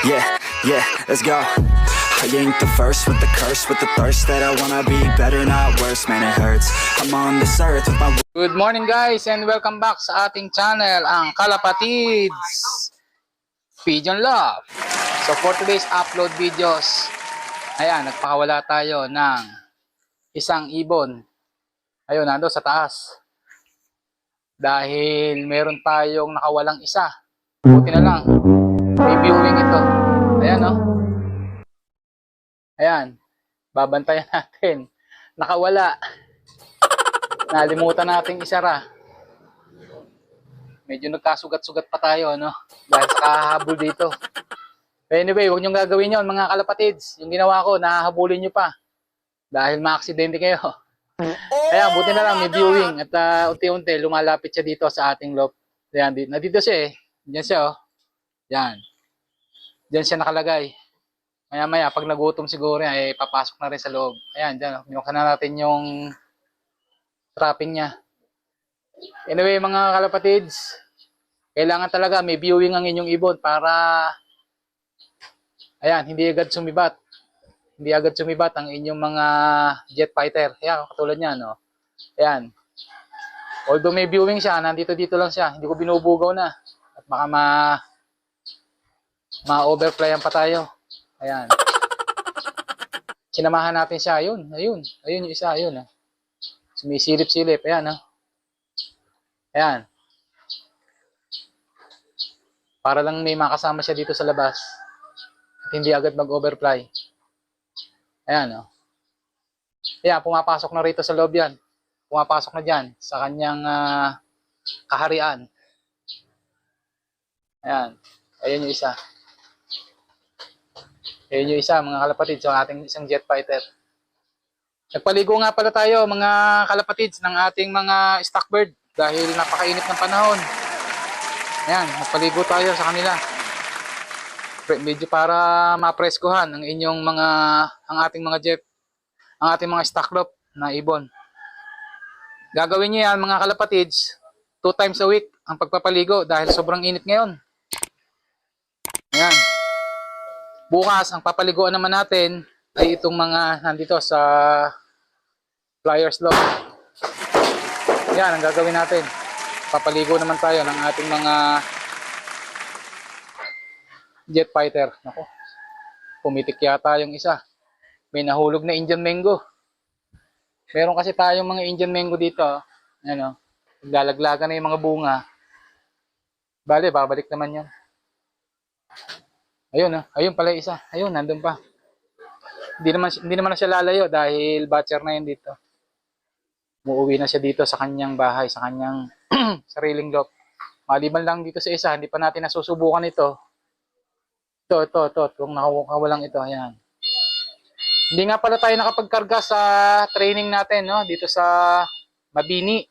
Yeah, yeah, let's go. I ain't the first with the curse, with the thirst that I wanna be better, not worse. Man, it hurts. I'm on this earth with my Good morning guys and welcome back sa ating channel, ang Kalapatids Pigeon Love. So for today's upload videos, ayan, nagpakawala tayo ng isang ibon. Ayun, nando sa taas. Dahil meron tayong nakawalang isa. Buti na lang. Ayan. Babantayan natin. Nakawala. Nalimutan nating isara. Medyo nagkasugat-sugat pa tayo, no? Dahil sa kahabol dito. But anyway, huwag niyong gagawin yon mga kalapatids. Yung ginawa ko, nahahabulin niyo pa. Dahil maaksidente kayo. Kaya buti na lang may viewing at ah, unti-unti lumalapit siya dito sa ating loft. Ayan, dito, nandito siya eh. Diyan siya oh. Yan. Diyan siya nakalagay. Maya-maya, pag nagutom siguro yan, eh, papasok na rin sa loob. Ayan, dyan. oh. Binuksan na natin yung trapping niya. Anyway, mga kalapatids, kailangan talaga may viewing ang inyong ibon para ayan, hindi agad sumibat. Hindi agad sumibat ang inyong mga jet fighter. Ayan, katulad niya, no? Ayan. Although may viewing siya, nandito dito lang siya. Hindi ko binubugaw na. At baka ma ma-overflyan pa tayo. Ayan. Sinamahan natin siya. Ayun, ayun. Ayun yung isa, ayun. ah. Sumisilip-silip. Ayan, ah. Ayan. Para lang may makasama siya dito sa labas. At hindi agad mag-overfly. Ayan, oh. Ayan, pumapasok na rito sa loob yan. Pumapasok na dyan sa kanyang ah, kaharian. Ayan. Ayan yung isa. Ayan yung isa, mga kalapatids, yung ating isang jet fighter. Nagpaligo nga pala tayo, mga kalapatids, ng ating mga stockbird dahil napakainit ng panahon. Ayan, nagpaligo tayo sa kanila. Medyo para mapreskuhan ang inyong mga, ang ating mga jet, ang ating mga stocklop na ibon. Gagawin niyo yan, mga kalapatids, two times a week ang pagpapaligo dahil sobrang init ngayon. Ayan. Bukas, ang papaliguan naman natin ay itong mga nandito sa flyers loft. Yan ang gagawin natin. Papaligo naman tayo ng ating mga jet fighter. Nako. Pumitik yata yung isa. May nahulog na Indian mango. Meron kasi tayong mga Indian mango dito. Ano, naglalaglagan na yung mga bunga. Bale, babalik naman yan. Ayun, ah. ayun pala isa. Ayun, nandun pa. Hindi naman, hindi naman na siya lalayo dahil batcher na yun dito. Muuwi na siya dito sa kanyang bahay, sa kanyang sariling loft. Maliban lang dito sa isa, hindi pa natin nasusubukan ito. Ito, ito, ito, itong nakawalang ito, ayan. Hindi nga pala tayo nakapagkarga sa training natin, no? Dito sa Mabini.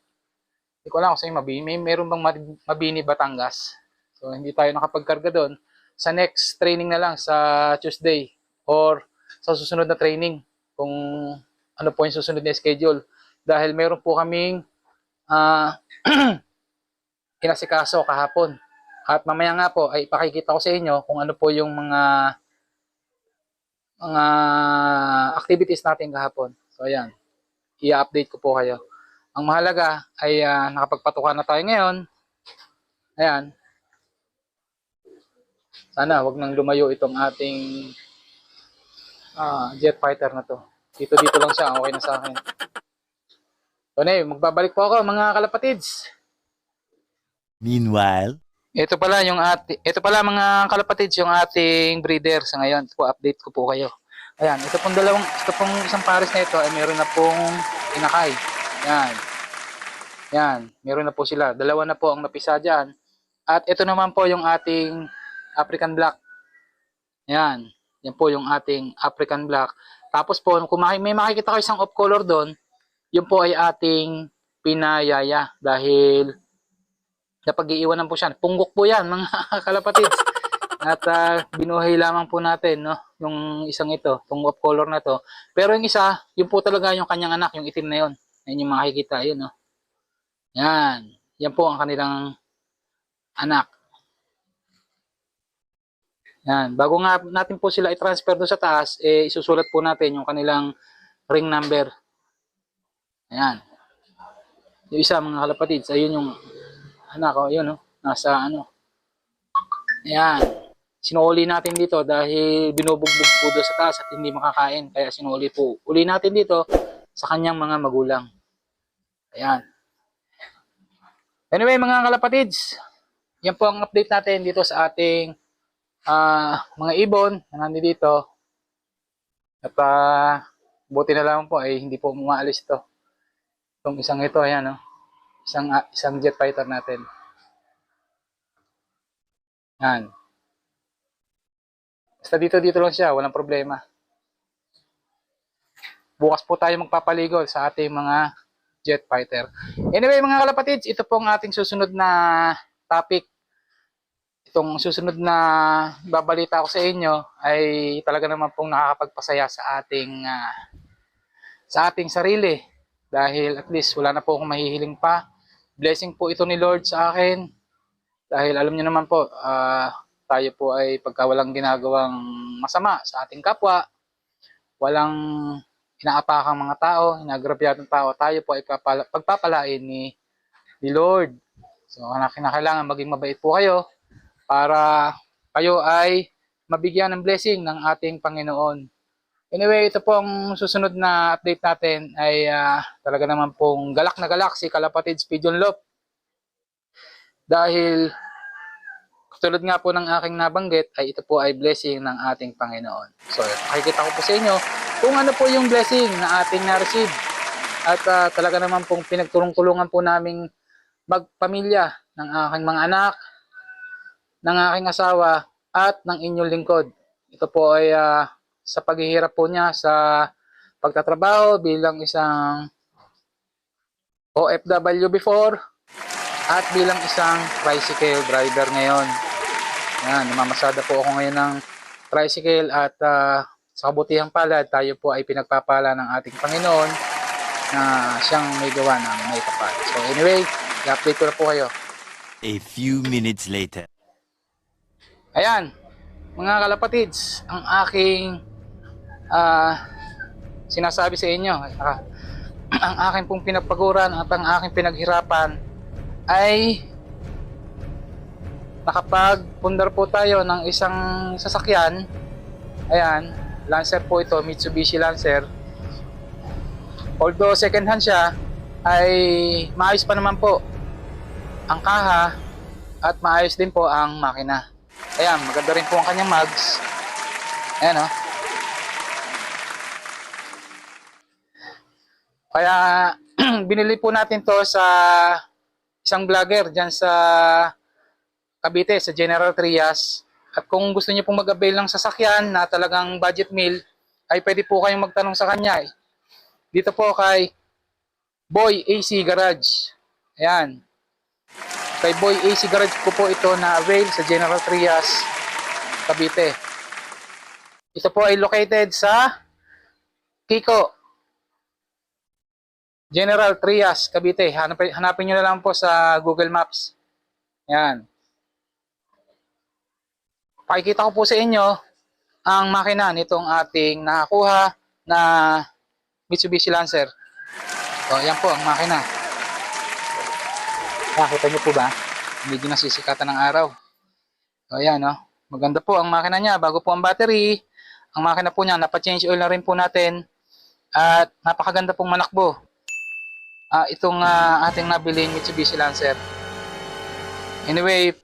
Hindi ko alam kung yung Mabini. May meron bang Mab- Mabini, Batangas? So, hindi tayo nakapagkarga doon. Sa next training na lang, sa Tuesday or sa susunod na training kung ano po yung susunod na schedule. Dahil meron po kaming ah kinasikaso kahapon. At mamaya nga po ay ipakikita ko sa inyo kung ano po yung mga mga activities natin kahapon. So ayan, i-update ko po kayo. Ang mahalaga ay ah, nakapagpatukan na tayo ngayon. Ayan. Sana wag nang lumayo itong ating ah, jet fighter na to. Dito dito lang siya, okay na sa akin. So, na magbabalik po ako mga kalapatids. Meanwhile, Ito pala yung ati, ito pala mga kalapatids yung ating breeder sa ngayon. Ito po update ko po kayo. Ayan, ito pong dalawang, ito pong isang pares na ito ay meron na pong inakay. Yan. Yan, meron na po sila. Dalawa na po ang napisa dyan. At ito naman po yung ating African Black. Yan. Yan po yung ating African Black. Tapos po, kung may makikita kayo isang off color doon, yun po ay ating pinayaya dahil napag-iiwanan po siya. Punggok po yan, mga kalapatids. At ah, binuhay lamang po natin, no? Yung isang ito, itong off color na to. Pero yung isa, yun po talaga yung kanyang anak, yung itim na yun. Yan yung makikita, yun, no? Yan. Yan po ang kanilang anak. Yan. Bago nga natin po sila i-transfer doon sa taas, eh, isusulat po natin yung kanilang ring number. Ayan. Yung isa mga kalapatids, ayun yung anak ko, yun, no? nasa ano. Ayan. Sinuli natin dito dahil binubugbog po doon sa taas at hindi makakain. Kaya sinuli po. Uli natin dito sa kanyang mga magulang. Ayan. Anyway, mga kalapatids, yan po ang update natin dito sa ating ah, mga ibon na nandito. At ah, buti na lang po ay hindi po umaalis to. Itong isang ito, ayan, no? Isang, ah, isang jet fighter natin. Yan. Basta dito, dito lang siya. Walang problema. Bukas po tayo magpapaligo sa ating mga jet fighter. Anyway, mga kalapatids, ito po ang ating susunod na topic. Itong susunod na babalita ko sa inyo ay talaga naman pong nakakapagpasaya sa ating ah, sa ating sarili dahil at least wala na po akong mahihiling pa. Blessing po ito ni Lord sa akin dahil alam niyo naman po, ah, tayo po ay pagka walang ginagawang masama sa ating kapwa, walang inaapakang mga tao, inagrabyadong tao, tayo po ay papala, pagpapalain ni, ni Lord. So, na kinakailangan maging mabait po kayo para kayo ay mabigyan ng blessing ng ating Panginoon. Anyway, ito pong susunod na update natin ay ah, talaga naman pong galak na galak si Kalapatids Pigeon Lop. Dahil tulad nga po ng aking nabanggit ay ito po ay blessing ng ating Panginoon. So, makikita ko po sa inyo kung ano po yung blessing na ating na-receive. At ah, talaga naman pong pinagtulong-tulungan po naming magpamilya ng aking mga anak, ng aking asawa, at ng inyong lingkod. Ito po ay ah, sa paghihirap po niya sa pagtatrabaho bilang isang OFW before at bilang isang tricycle driver ngayon. Yan, namamasada po ako ngayon ng tricycle at ah, sa kabutihang palad, tayo po ay pinagpapala ng ating Panginoon na siyang may gawa ng may kapal. So anyway, i-update ko na po kayo. A few minutes later. Ayan, mga kalapatids, ang aking ah, sinasabi sa inyo, ang aking pong pinagpaguran at ang aking pinaghirapan ay nakapagpundar po tayo ng isang sasakyan. Ayan, Lancer po ito, Mitsubishi Lancer. Although second hand siya, ay maayos pa naman po ang kaha at maayos din po ang makina. Ayan, maganda rin po ang kanyang mags. Ayan o. Kaya binili po natin to sa isang vlogger dyan sa Cavite, sa General Trias. At kung gusto niyo pong mag-avail ng sasakyan na talagang budget meal, ay pwede po kayong magtanong sa kanya. eh. Dito po kay Boy AC Garage. Ayan. Kay Boy AC Garage ko po ito na avail sa General Trias, Cavite. Ito po ay located sa Kiko, General Trias, Cavite. Hanapin, hanapin nyo na lang po sa Google Maps. Yan. Pakikita ko po sa inyo ang makina nitong ating nakakuha na Mitsubishi Lancer. So, yan po ang makina. Nakita niyo po ba? Medyo nasisikatan ng araw. So, ayan, no? Maganda po ang makina niya. Bago po ang battery, ang makina po niya, napa-change oil na rin po natin. At napakaganda pong manakbo. Ah, itong ah, ating nabiling Mitsubishi Lancer. Anyway,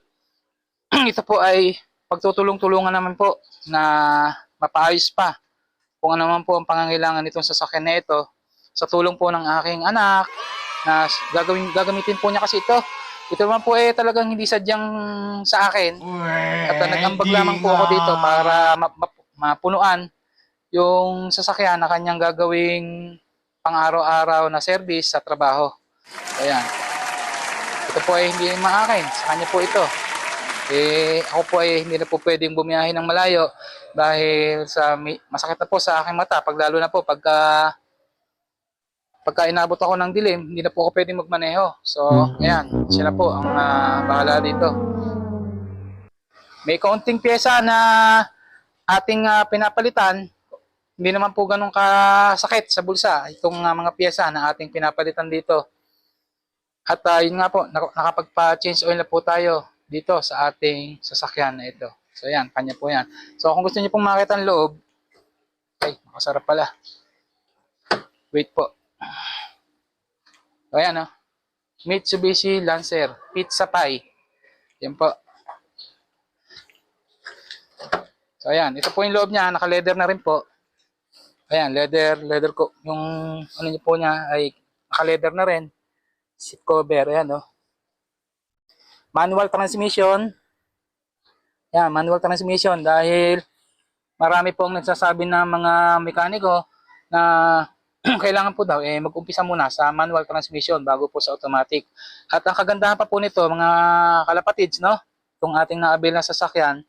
ito po ay pagtutulong-tulungan naman po na mapaayos pa kung ano man po ang pangangailangan nitong sasakyan na ito sa tulong po ng aking anak na gagawin, gagamitin po niya kasi ito. Ito naman po eh talagang hindi sadyang sa akin. At uh, nag-ambag lamang po ako dito para ma- ma- mapunuan yung sasakyan na kanyang gagawing pang-araw-araw na service sa trabaho. Ayan. Ito po ay hindi maakin. Sa kanya po ito. Eh, ako po ay hindi na po pwedeng bumiyahe ng malayo dahil sa masakit na po sa aking mata. Pag lalo na po pagka pagka inabot ako ng dilim, hindi na po ako pwedeng magmaneho. So, ayan, sila po ang ah, bahala dito. may kaunting pyesa na ating ah, pinapalitan. Hindi naman po ganun kasakit sa bulsa itong ah, mga pyesa na ating pinapalitan dito. At ah, yun nga po, nak- nakapagpa-change oil na po tayo dito sa ating sasakyan na ito. So yan, kanya po yan. So kung gusto niyo pong makita ang loob, ay, makasarap pala. Wait po. So ayan oh. Mitsubishi Lancer Pizza Pie. Yan po. So ayan, ito po yung loob niya, naka-leather na rin po. Ayan, leather, leather ko. Yung ano niyo po niya ay naka-leather na rin. Seat cover, ayan oh. Manual transmission. Yan, manual transmission dahil marami pong nagsasabi na mga mekaniko na kailangan po daw eh mag-umpisa muna sa manual transmission bago po sa automatic. At ang kagandahan pa po nito mga kalapatids no, itong ating naabil na sasakyan,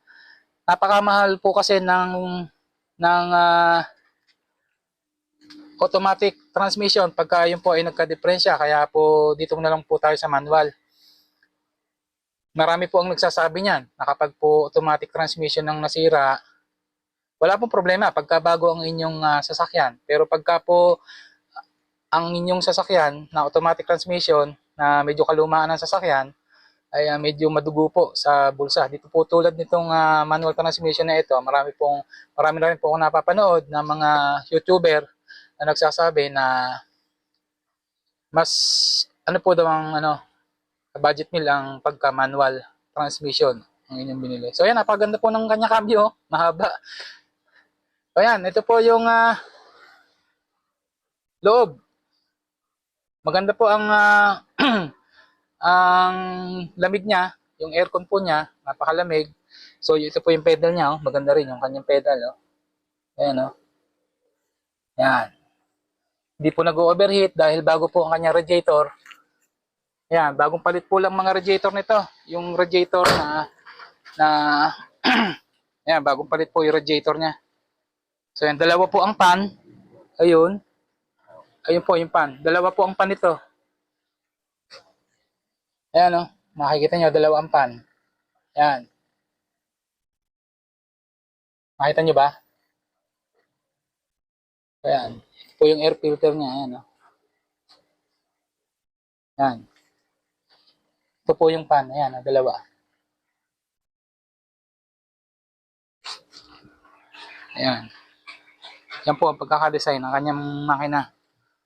napakamahal po kasi ng ng ah, automatic transmission pagka yun po ay nagka-diferensya kaya po dito na lang po tayo sa manual. Marami po ang nagsasabi niyan na kapag po automatic transmission ng nasira, wala pong problema pagka bago ang inyong ah, sasakyan. Pero pagka po ah, ang inyong sasakyan na automatic transmission na medyo kalumaan ng sasakyan ay ah, medyo madugo po sa bulsa. Dito po tulad nitong ah, manual transmission na ito, marami pong marami na rin po akong napapanood ng mga YouTuber na nagsasabi na mas ano po daw ang ano budget meal ang pagka manual transmission ang inyong binili. So ayan, napaganda po ng kanya cambio, oh. mahaba. So ayan, ito po yung ah, loob. Maganda po ang ah, ang lamig niya, yung aircon po niya, napakalamig. So ito po yung pedal niya, oh. maganda rin yung kanyang pedal. Oh. Ayan, oh. Yan. Hindi po nag-overheat dahil bago po ang kanyang radiator. Yan, bagong palit po lang mga radiator nito. Yung radiator na na yan, bagong palit po yung radiator niya. So yan, dalawa po ang pan. Ayun. Ayun po yung pan. Dalawa po ang pan nito. Ayan o. Makikita nyo, dalawa ang pan. Yan. Makita nyo ba? Ayan. Ito po yung air filter niya. Ayan o. Yan. Ito po yung pan. Ayan, ah, dalawa. Ayan. Yan po ang pagkakadesign ng kanyang makina.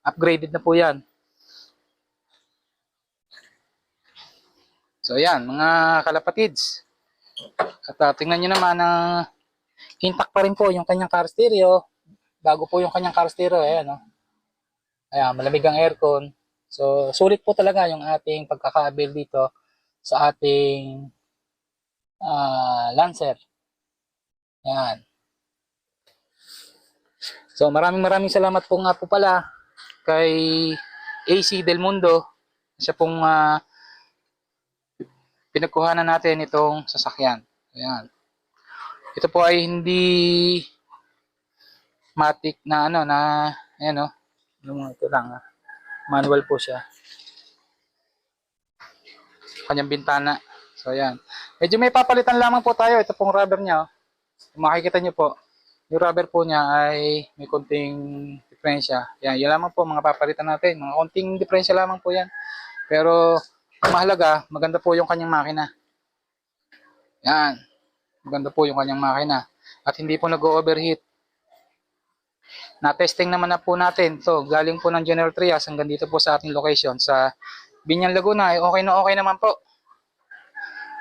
Upgraded na po yan. So ayan, mga kalapatids. At uh, tingnan nyo naman na intact pa rin po yung kanyang car stereo. Bago po yung kanyang car stereo. Ayan, no? Ayan, malamig ang aircon. So, sulit po talaga yung ating pagkakaabil dito sa ating ah, Lancer. Yan. So, maraming maraming salamat po nga po pala kay AC Del Mundo. Siya pong ah, pinagkuhanan natin itong sasakyan. Ayan. Ito po ay hindi matic na ano na ayan oh. Yung mga ito lang ah. Manual po siya. Kanyang bintana. So ayan. Medyo may papalitan lamang po tayo. Ito pong rubber niya oh. Makikita niyo po, yung rubber po niya ay may konting diferensya. Yan, yun lamang po mga papalitan natin. Mga konting diferensya lamang po yan. Pero mahalaga, maganda po yung kanyang makina. Yan. Maganda po yung kanyang makina. At hindi po nag-overheat. Na-testing naman na po natin. So, galing po ng General Trias hanggang dito po sa ating location sa Binyan Laguna. Ay okay na okay naman po.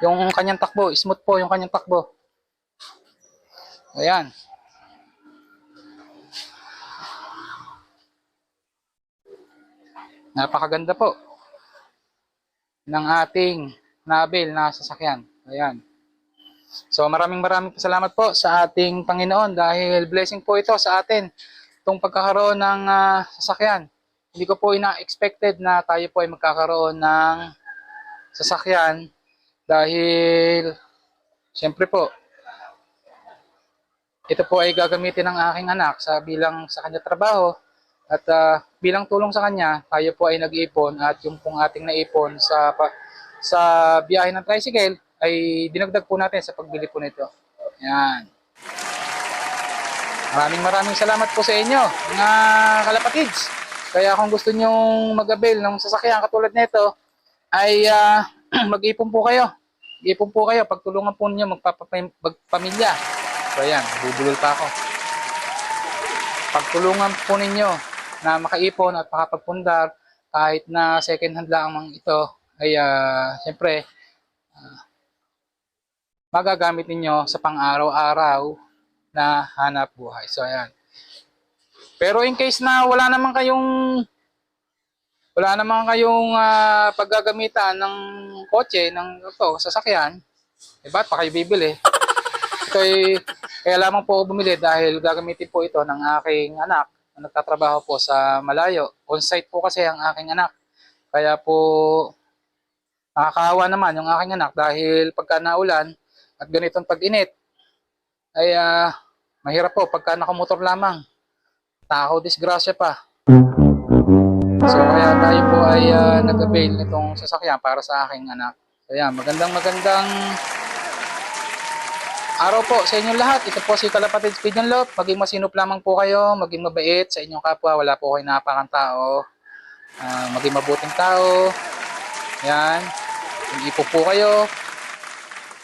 Yung kanyang takbo, smooth po yung kanyang takbo. Ayan. Napakaganda po ng ating nabil na sasakyan. Ayan. So maraming maraming salamat po sa ating Panginoon dahil blessing po ito sa atin itong pagkakaroon ng ah, sasakyan. Hindi ko po ina-expected na tayo po ay magkakaroon ng sasakyan dahil siyempre po ito po ay gagamitin ng aking anak sa bilang sa kanya trabaho at ah, bilang tulong sa kanya, tayo po ay nag-iipon at yung pong ating naipon sa sa biyahe ng tricycle ay dinagdag po natin sa pagbili po nito. Yan. Maraming maraming salamat po sa inyo, mga kalapatids. Kaya kung gusto nyong mag-avail ng sasakyan katulad nito, ay ah, mag-ipon po kayo. Ipon po kayo, pagtulungan po ninyo magpapam- magpamilya. So ayan, bubulol pa ako. Pagtulungan po ninyo na makaipon at makapagpundar kahit na second hand lang ito ay ah, siyempre ah, magagamit ninyo sa pang-araw-araw na hanap buhay. So ayan. Pero in case na wala naman kayong wala naman kayong ah, paggagamitan ng kotse, ng ito, sasakyan, eh ba't pa kayo bibili? Ito ay, kaya lamang po ako bumili dahil gagamitin po ito ng aking anak na nagtatrabaho po sa malayo. On-site po kasi ang aking anak. Kaya po nakakaawa naman yung aking anak dahil pagka naulan at ganitong pag-init, ay ah, mahirap po pagka nakamotor lamang. Takaw disgrasya pa. So kaya tayo po ay ah, nag-avail nitong sasakyan para sa aking anak. Yan, magandang magandang araw po sa inyong lahat. Ito po si Kalapatid Speed and Love. Maging masinop lamang po kayo, maging mabait sa inyong kapwa. Wala po kayo napakang tao. Ah, maging mabuting tao. Yan. Mag-ipo po kayo.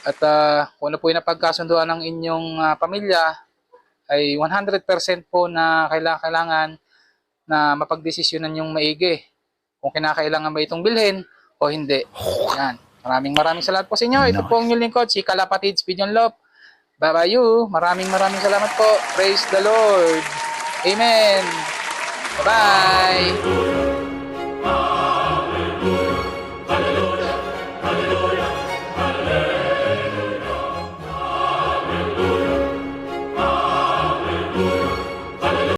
At ah, kung ano po yung napagkasunduan ng inyong ah, pamilya, ay 100% po na kailangan, kailangan na mapagdesisyonan yung maigi. Kung kinakailangan ba itong bilhin o hindi. Yan. Maraming maraming salamat po sa inyo. Ito po ang inyong lingkod, si Kalapatid Speed Love. Bye-bye you. Maraming maraming salamat po. Praise the Lord. Amen. Bye-bye.